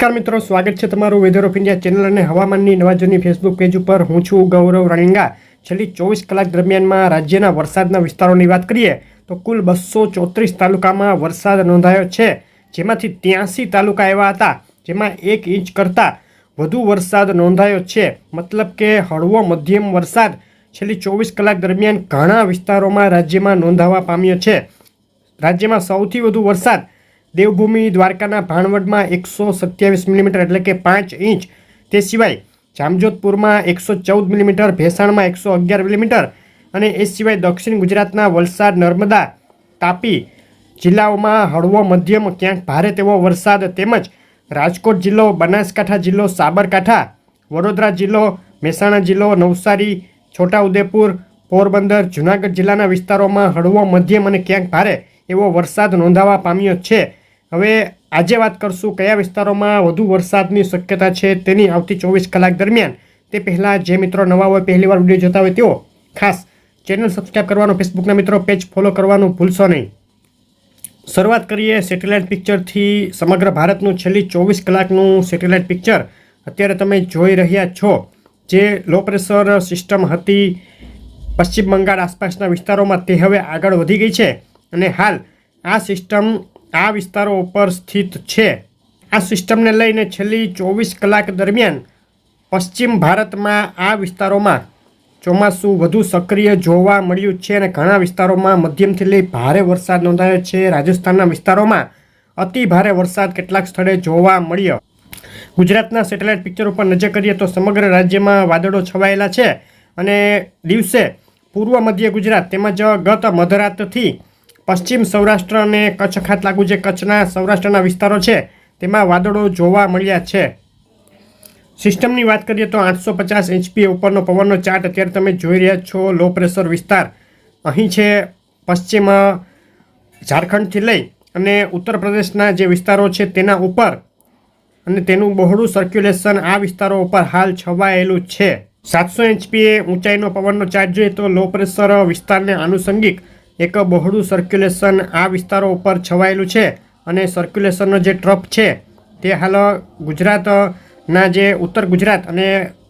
નમસ્કાર મિત્રો, સ્વાગત છે તમારું વેધર ઓફ ઇન્ડિયા ચેનલ અને હવામાનની નવાજોની ફેસબુક પેજ ઉપર. હું છું ગૌરવ રણિંગા છેલ્લી ચોવીસ કલાક દરમિયાનમાં રાજ્યના વરસાદના વિસ્તારોની વાત કરીએ, તો કુલ બસો ચોત્રીસ તાલુકામાં વરસાદ નોંધાયો છે, જેમાંથી ત્યાંસી તાલુકા એવા હતા, જેમાં એક ઇંચ કરતાં વધુ વરસાદ નોંધાયો છે. મતલબ કે હળવો મધ્યમ વરસાદ છેલ્લી ચોવીસ કલાક દરમિયાન ઘણા વિસ્તારોમાં રાજ્યમાં નોંધાવા પામ્યો છે. રાજ્યમાં સૌથી વધુ વરસાદ દેવભૂમિ દ્વારકાના ભાણવડમાં એકસો સત્યાવીસ મિલીમીટર એટલે કે પાંચ ઇંચ. તે સિવાય જામજોધપુરમાં એકસો ચૌદ મિલીમીટર, ભેસાણમાં એકસો અગિયાર મિલીમીટર અને એ સિવાય દક્ષિણ ગુજરાતના વલસાડ, નર્મદા, તાપી જિલ્લાઓમાં હળવો મધ્યમ ક્યાંક ભારે તેવો વરસાદ તેમજ રાજકોટ જિલ્લો, બનાસકાંઠા જિલ્લો, સાબરકાંઠા, વડોદરા જિલ્લો, મહેસાણા જિલ્લો, નવસારી, છોટાઉદેપુર, પોરબંદર, જુનાગઢ જિલ્લાના વિસ્તારોમાં હળવો મધ્યમ અને ક્યાંક ભારે એવો વરસાદ નોંધાવા પામ્યો છે. હવે આજે વાત કરશું કયા વિસ્તારોમાં વધુ વરસાદની શક્યતા છે તેની આવતી ચોવીસ કલાક દરમિયાન. તે પહેલાં જે મિત્રો નવા હોય પહેલીવાર વીડિયો જોતા હોય તેઓ ખાસ ચેનલ સબસ્ક્રાઈબ કરવાનો, ફેસબુકના મિત્રો પેજ ફોલો કરવાનું ભૂલશો નહીં. શરૂઆત કરીએ સેટેલાઇટ પિક્ચરથી. સમગ્ર ભારતનું છેલ્લી ચોવીસ કલાકનું સેટેલાઇટ પિક્ચર અત્યારે તમે જોઈ રહ્યા છો, જે લો પ્રેશર સિસ્ટમ હતી. પશ્ચિમ બંગાળ આસપાસના વિસ્તારોમાં તે હવે આગળ વધી ગઈ છે અને હાલ આ સિસ્ટમ આ વિસ્તારો ઉપર સ્થિત છે. આ સિસ્ટમને લઈને છેલ્લી ચોવીસ કલાક દરમિયાન પશ્ચિમ ભારતમાં આ વિસ્તારોમાં ચોમાસું વધુ સક્રિય જોવા મળ્યું છે અને ઘણા વિસ્તારોમાં મધ્યમથી લઈ ભારે વરસાદ નોંધાયો છે. રાજસ્થાનના વિસ્તારોમાં અતિ ભારે વરસાદ કેટલાક સ્થળે જોવા મળ્યો. ગુજરાતના સેટેલાઇટ પિક્ચર ઉપર નજર કરીએ તો સમગ્ર રાજ્યમાં વાદળો છવાયેલા છે અને દિવસે પૂર્વ મધ્ય ગુજરાત તેમજ ગત મધરાતથી પશ્ચિમ સૌરાષ્ટ્ર અને કચ્છ ખાત લાગુ જે કચ્છના સૌરાષ્ટ્રના વિસ્તારો છે, તેમાં વાદળો જોવા મળ્યા છે. સિસ્ટમની વાત કરીએ તો આઠસો પચાસ એચપી ઉપરનો પવનનો ચાર્ટ અત્યારે તમે જોઈ રહ્યા છો, લો પ્રેશર વિસ્તાર. અહીં છે પશ્ચિમ ઝારખંડથી લઈ અને ઉત્તર પ્રદેશના જે વિસ્તારો છે તેના ઉપર અને તેનું બહોળું સર્ક્યુલેશન આ વિસ્તારો ઉપર હાલ છવાયેલું છે. સાતસો એચપીએ ઊંચાઈનો પવનનો ચાર્જ જોઈએ તો લો પ્રેશર વિસ્તારને આનુષંગિક એક બહોળું સર્ક્યુલેશન આ વિસ્તારો ઉપર છવાયેલું છે અને સર્ક્યુલેશનનો જે ટ્રફ છે, તે હાલ ગુજરાતના જે ઉત્તર ગુજરાત અને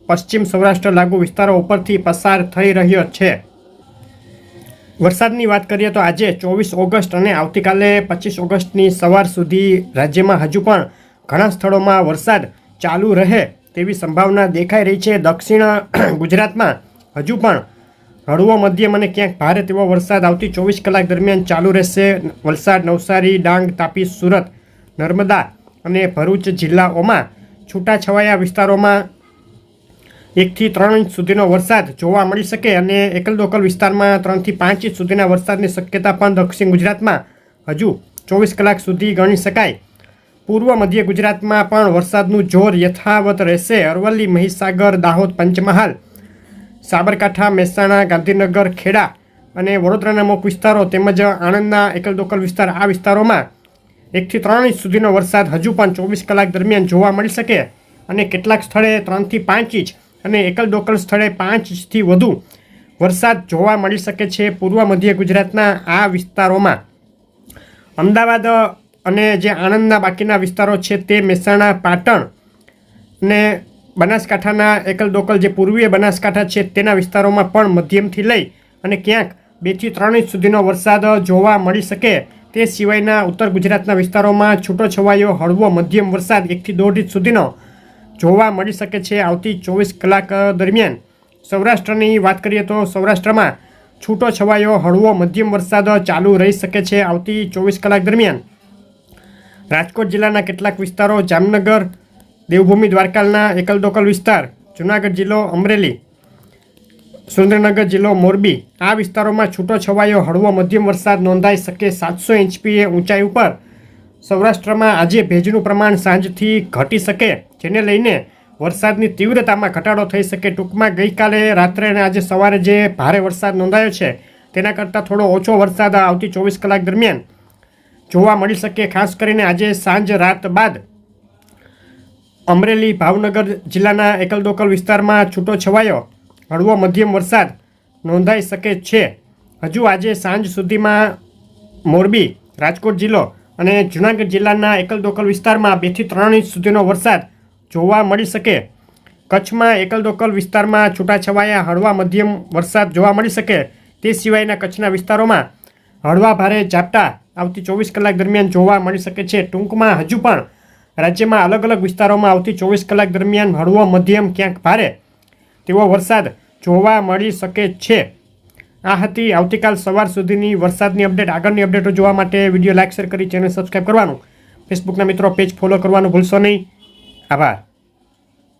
પશ્ચિમ સૌરાષ્ટ્ર લાગુ વિસ્તારો ઉપરથી પસાર થઈ રહ્યો છે. વરસાદની વાત કરીએ તો આજે ચોવીસ ઓગસ્ટ અને આવતીકાલે પચીસ ઓગસ્ટની સવાર સુધી રાજ્યમાં હજુ પણ ઘણા સ્થળોમાં વરસાદ ચાલુ રહે તેવી સંભાવના દેખાઈ રહી છે. દક્ષિણ ગુજરાતમાં હજુ પણ હળવો મધ્યમ અને ક્યાંક ભારે તેવો વરસાદ આવતી ચોવીસ કલાક દરમિયાન ચાલુ રહેશે. વલસાડ, નવસારી, ડાંગ, તાપી, સુરત, નર્મદા અને ભરૂચ જિલ્લાઓમાં છૂટાછવાયા વિસ્તારોમાં એકથી ત્રણ ઇંચ સુધીનો વરસાદ જોવા મળી શકે અને એકલ દોકલ વિસ્તારમાં ત્રણથી પાંચ ઇંચ સુધીના વરસાદની શક્યતા પણ દક્ષિણ ગુજરાતમાં હજુ ચોવીસ કલાક સુધી ગણી શકાય. પૂર્વ મધ્ય ગુજરાતમાં પણ વરસાદનું જોર યથાવત રહેશે. અરવલ્લી, મહીસાગર, દાહોદ, પંચમહાલ સાબરકાંઠા, મહેસાણા, ગાંધીનગર, ખેડા અને વડોદરાના અમુક વિસ્તારો તેમજ આણંદના એકલ દોકલ વિસ્તાર આ વિસ્તારોમાં એકથી ત્રણ ઇંચ સુધીનો વરસાદ હજુ પણ ચોવીસ કલાક દરમિયાન જોવા મળી શકે અને કેટલાક સ્થળે ત્રણથી પાંચ ઇંચ અને એકલ દોકલ સ્થળે પાંચ ઇંચથી વધુ વરસાદ જોવા મળી શકે છે પૂર્વ મધ્ય ગુજરાતના આ વિસ્તારોમાં. અમદાવાદ અને જે આણંદના બાકીના વિસ્તારો છે તે મહેસાણા, પાટણ અને બનાસકાંઠાના એકલ દોકલ જે પૂર્વીય બનાસકાંઠા છે તેના વિસ્તારોમાં પણ મધ્યમથી લઈ અને ક્યાંક બેથી ત્રણ ઇંચ સુધીનો વરસાદ જોવા મળી શકે તે સિવાયના ઉત્તર ગુજરાતના વિસ્તારોમાં છૂટો છવાયો હળવો મધ્યમ વરસાદ એકથી દોઢ ઇંચ સુધીનો જોવા મળી શકે છે આવતી ચોવીસ કલાક દરમિયાન. સૌરાષ્ટ્રની વાત કરીએ તો સૌરાષ્ટ્રમાં છૂટો છવાયો હળવો મધ્યમ વરસાદ ચાલુ રહી શકે છે આવતી ચોવીસ કલાક દરમિયાન. રાજકોટ જિલ્લાના કેટલાક વિસ્તારો જામનગર દેવભૂમિ દ્વારકાલના એકલ દોકલ વિસ્તાર, જુનાગઢ જિલ્લો અમરેલી, સુરેન્દ્રનગર જિલ્લો મોરબી. આ વિસ્તારોમાં છૂટો છવાયો હળવો મધ્યમ વરસાદ નોંધાઈ શકે સાતસો ઇંચપીએ ઊંચાઈ ઉપર. સૌરાષ્ટ્રમાં આજે ભેજનું પ્રમાણ સાંજથી ઘટી શકે, જેને લઈને વરસાદની તીવ્રતામાં ઘટાડો થઈ શકે ટૂંકમાં ગઈકાલે રાત્રે અને આજે સવારે જે ભારે વરસાદ નોંધાયો છે, તેના કરતાં થોડો ઓછો વરસાદ આવતી ચોવીસ કલાક દરમિયાન જોવા મળી શકે, ખાસ કરીને આજે સાંજ રાત બાદ. અમરેલી ભાવનગર જિલ્લાના એકલદોકલ વિસ્તારમાં છૂટો છવાયો. હળવો મધ્યમ વરસાદ નોંધાઈ શકે છે. હજુ આજે સાંજ સુધીમાં મોરબી, રાજકોટ જિલ્લો અને જૂનાગઢ જિલ્લાના એકલદોકલ વિસ્તારમાં બેથી ત્રણ ઇંચ સુધીનો વરસાદ જોવા મળી શકે. કચ્છમાં એકલદોકલ વિસ્તારમાં છૂટાછવાયા હળવા મધ્યમ વરસાદ જોવા મળી શકે. તે સિવાયના કચ્છના વિસ્તારોમાં હળવા ભારે ઝાપટા આવતી ચોવીસ કલાક દરમિયાન જોવા મળી શકે છે. ટૂંકમાં હજુ પણ રાજ્યમાં અલગ અલગ વિસ્તારોમાં આવતી ચોવીસ કલાક દરમિયાન હળવો, મધ્યમ, ક્યાંક ભારે તેવો વરસાદ જોવા મળી શકે છે. આ હતી આવતીકાલ સવાર સુધીની વરસાદની અપડેટ. આગળની અપડેટો જોવા માટે વીડિયો લાઇક શેર કરી ચેનલ સબસ્ક્રાઈબ કરવાનું. ફેસબુકના મિત્રો, પેજ ફોલો કરવાનું ભૂલશો નહીં. આભાર.